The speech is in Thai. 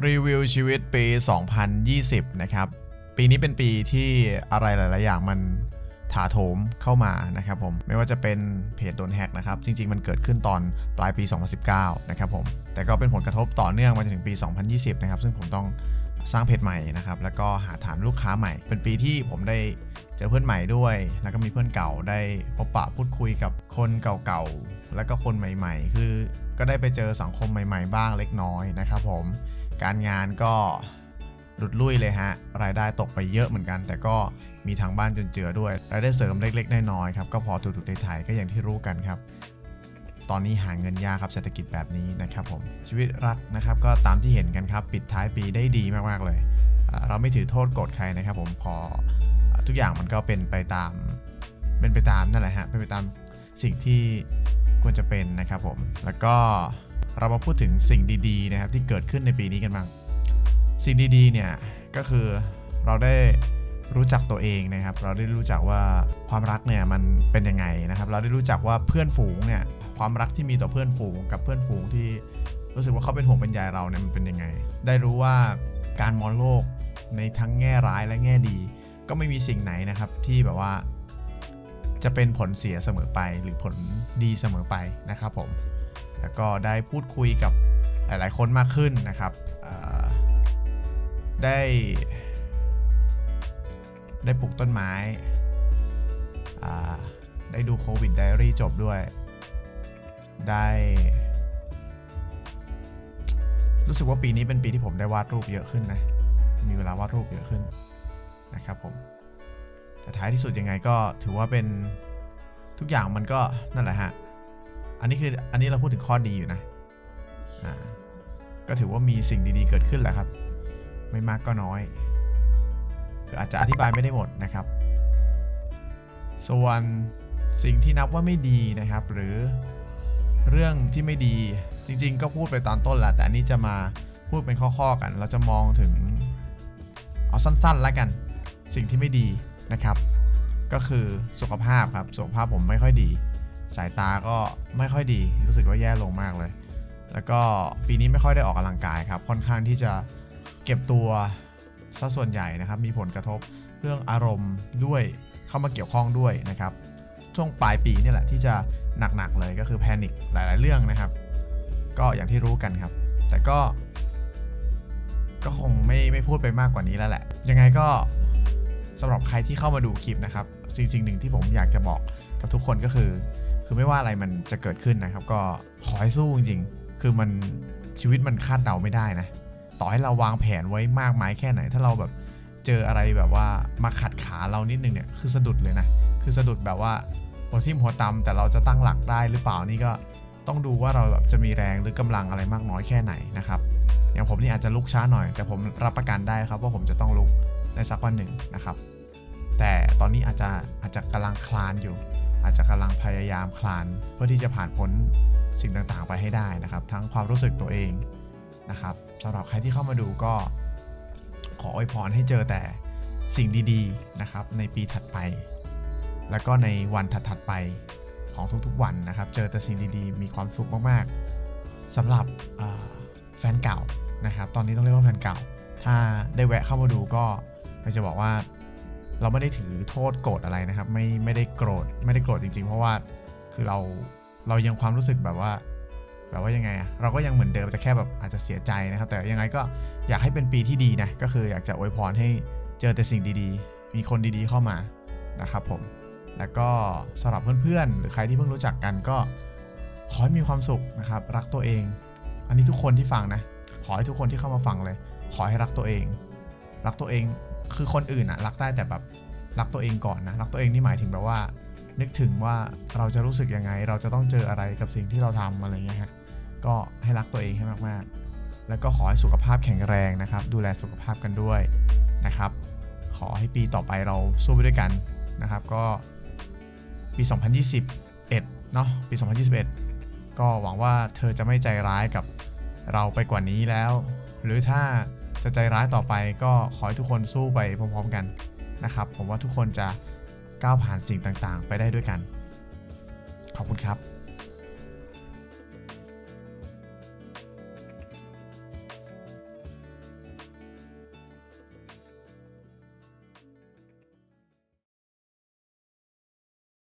รีวิวชีวิตปี 2020 นะครับ ปีนี้เป็นปีที่อะไรหลาย ๆ อย่างมันถาโถมเข้ามานะครับผม ไม่ว่าจะเป็นเพจโดนแฮกนะครับ จริง ๆ มันเกิดขึ้นตอนปลายปี 2019 นะครับผม แต่ก็เป็นผลกระทบต่อเนื่องมาจนถึงปี 2020 นะครับ ซึ่งผมต้องสร้างเพจใหม่นะครับ แล้วก็หาฐานลูกค้าใหม่ เป็นปีที่ผมได้เจอเพื่อนใหม่ด้วย แล้วก็มีเพื่อนเก่าได้พบปะพูดคุยกับคนเก่าๆ แล้วก็คนใหม่ ๆ คือก็ได้ไปเจอสังคมใหม่ ๆ บ้างเล็กน้อยนะครับผม การงานก็หลุดลุ่ยเลยฮะ รายได้ตกไปเยอะเหมือนกัน แต่ก็มีทางบ้านจนเจือด้วย รายได้เสริมเล็กๆน้อยๆครับ ก็พอถูกๆไทยๆก็อย่างที่รู้กันครับ ตอนนี้หาเงินยากครับเศรษฐกิจแบบนี้นะครับผม ชีวิตรักนะครับ ก็ตามที่เห็นกันครับ ปิดท้ายปีได้ดีมากๆเลย เราไม่ถือโทษโกรธใครนะครับ ผม พอทุกอย่างมันก็เป็นไปตาม เป็นไปตามนั่นแหละฮะ เป็นไปตามสิ่งที่ควรจะเป็นนะครับผม แล้วก็ เรามาพูดถึงสิ่งดีๆนะครับที่เกิดขึ้นในปีนี้กันบ้าง สิ่งดีๆเนี่ยก็คือเราได้รู้จักตัวเองนะครับ เราได้รู้จักว่าความรักเนี่ยมันเป็นยังไงนะครับ เราได้รู้จักว่าเพื่อนฝูงเนี่ยความรักที่มีต่อเพื่อนฝูง กับเพื่อนฝูงที่รู้สึกว่าเขาเป็นห่วงเป็นใยเราเนี่ยมันเป็นยังไง ได้รู้ว่าการมองโลกในทั้งแง่ร้ายและแง่ดี ก็ไม่มีสิ่งไหนนะครับที่แบบว่า จะเป็นผลเสียเสมอไปหรือผลดีเสมอไปนะครับผม แล้วก็ได้พูดคุยกับหลาย ๆ คนมากขึ้นนะครับได้ ได้ปลูกต้นไม้ได้ดูโควิดไดอารี่จบด้วย ได้ รู้สึกว่าปีนี้เป็นปีที่ผมได้วาดรูปเยอะขึ้นนะ มีเวลาวาดรูปเยอะขึ้นนะครับผม แต่ท้ายที่สุดยังไงก็ถือว่าเป็นทุกอย่างมันก็นั่นแหละฮะ อันนี้คืออันนี้เราพูดถึงข้อดีอยู่นะอ่าก็ถือว่ามีสิ่งดีๆเกิดขึ้นแหละครับ ไม่มากก็น้อย คืออาจจะอธิบายไม่ได้หมดนะครับ ส่วนสิ่งที่นับว่าไม่ดีนะครับ หรือเรื่องที่ไม่ดีจริงๆ ก็พูดไปตอนต้นแหละแต่อันนี้จะมาพูดเป็นข้อๆกัน เราจะมองถึงเอาสั้นๆแล้วกัน สิ่งที่ไม่ดีนะครับ ก็คือสุขภาพครับสุขภาพผมไม่ค่อยดี สายตาก็ไม่ค่อยดี รู้สึกว่าแย่ลงมากเลย แล้วก็ปีนี้ไม่ค่อยได้ออกกำลังกายครับ ค่อนข้างที่จะเก็บตัวซะส่วนใหญ่นะครับ มีผลกระทบเรื่องอารมณ์ด้วยเข้ามาเกี่ยวข้องด้วยนะครับ ช่วงปลายปีนี่แหละที่จะหนักๆเลยก็คือแพนิคหลาย ๆ เรื่องนะครับ ก็อย่างที่รู้กันครับ แต่ก็ ก็คงไม่ไม่พูดไปมากกว่านี้แล้วแหละ ยังไงก็สำหรับใครที่เข้ามาดูคลิปนะครับ สิ่งสิ่งหนึ่งที่ผมอยากจะบอกกับทุกคนก็คือ คือไม่ว่าอะไรมันจะเกิดขึ้นนะครับ ก็ขอให้สู้จริงๆ คือมันชีวิตมันคาดเดาไม่ได้นะ ต่อให้เราวางแผนไว้มากมายแค่ไหน ถ้าเราแบบเจออะไรแบบว่ามาขัดขาเรานิดนึงเนี่ย คือสะดุดเลยนะ คือสะดุดแบบว่าหัวทิ่มหัวตำแต่เราจะตั้งหลักได้หรือเปล่านี่ก็ต้องดูว่าเราแบบจะมีแรงหรือกำลังอะไรมากน้อยแค่ไหนนะครับ อย่างผมนี่อาจจะลุกช้าหน่อย แต่ผมรับประกันได้ครับว่าผมจะต้องลุกในสักวันหนึ่งนะครับ แต่ตอนนี้อาจจะอาจจะกำลังคลานอยู่ อาจจะกำลังพยายามคลานเพื่อที่จะผ่านพ้นสิ่งต่างๆ ไปให้ได้นะครับ ทั้งความรู้สึกตัวเองนะครับสำหรับใครที่เข้ามาดูก็ขออวยพรให้เจอแต่สิ่งดีๆนะครับในปีถัดไป แล้วก็ในวันถัดๆไปของทุกๆวันนะครับ เจอแต่สิ่งดีๆ มีความสุขมากๆสำหรับแฟนเก่านะครับ ตอนนี้ต้องเรียกว่าแฟนเก่า ถ้าได้แวะเข้ามาดูก็อยากจะบอกว่า เราไม่ได้ถือโทษโกรธอะไรนะครับ ไม่ไม่ได้โกรธไม่ได้โกรธจริง ๆ เพราะว่าคือเราเรายังความรู้สึกแบบว่า แบบว่ายังไงอะเราก็ยังเหมือนเดิมแต่แค่แบบอาจจะเสียใจนะครับ แต่ยังไงก็อยากให้เป็นปีที่ดีนะก็คืออยากจะอวยพรให้เจอแต่สิ่งดีๆ มีคนดีๆเข้ามานะครับผมแล้วก็สำหรับเพื่อนๆ หรือใครที่เพิ่งรู้จักกันก็ขอให้มีความสุขนะครับ รักตัวเอง อันนี้ทุกคนที่ฟังนะ ขอให้ทุกคนที่เข้ามาฟังเลย ขอให้รักตัวเอง รักตัวเอง คือคนอื่นอะรักได้แต่แบบรักตัวเองก่อนนะรักตัวเองนี่หมายถึงแบบว่า นึกถึงว่าเราจะรู้สึกยังไง เราจะต้องเจออะไรกับสิ่งที่เราทำอะไรเงี้ยฮะก็ให้รักตัวเองให้มากๆ แล้วก็ขอให้สุขภาพแข็งแรงนะครับ ดูแลสุขภาพกันด้วยนะครับ ขอให้ปีต่อไปเราสู้ไปด้วยกันนะครับ ก็ปี 2021เนาะปี 2021 ก็หวังว่าเธอจะไม่ใจร้ายกับเราไปกว่านี้แล้ว หรือถ้า จะใจร้ายต่อไปก็ขอให้ทุกคนสู้ไปพร้อมๆกันนะครับ ผมว่าทุกคนจะก้าวผ่านสิ่งต่างๆ ไปได้ด้วยกัน ขอบคุณครับ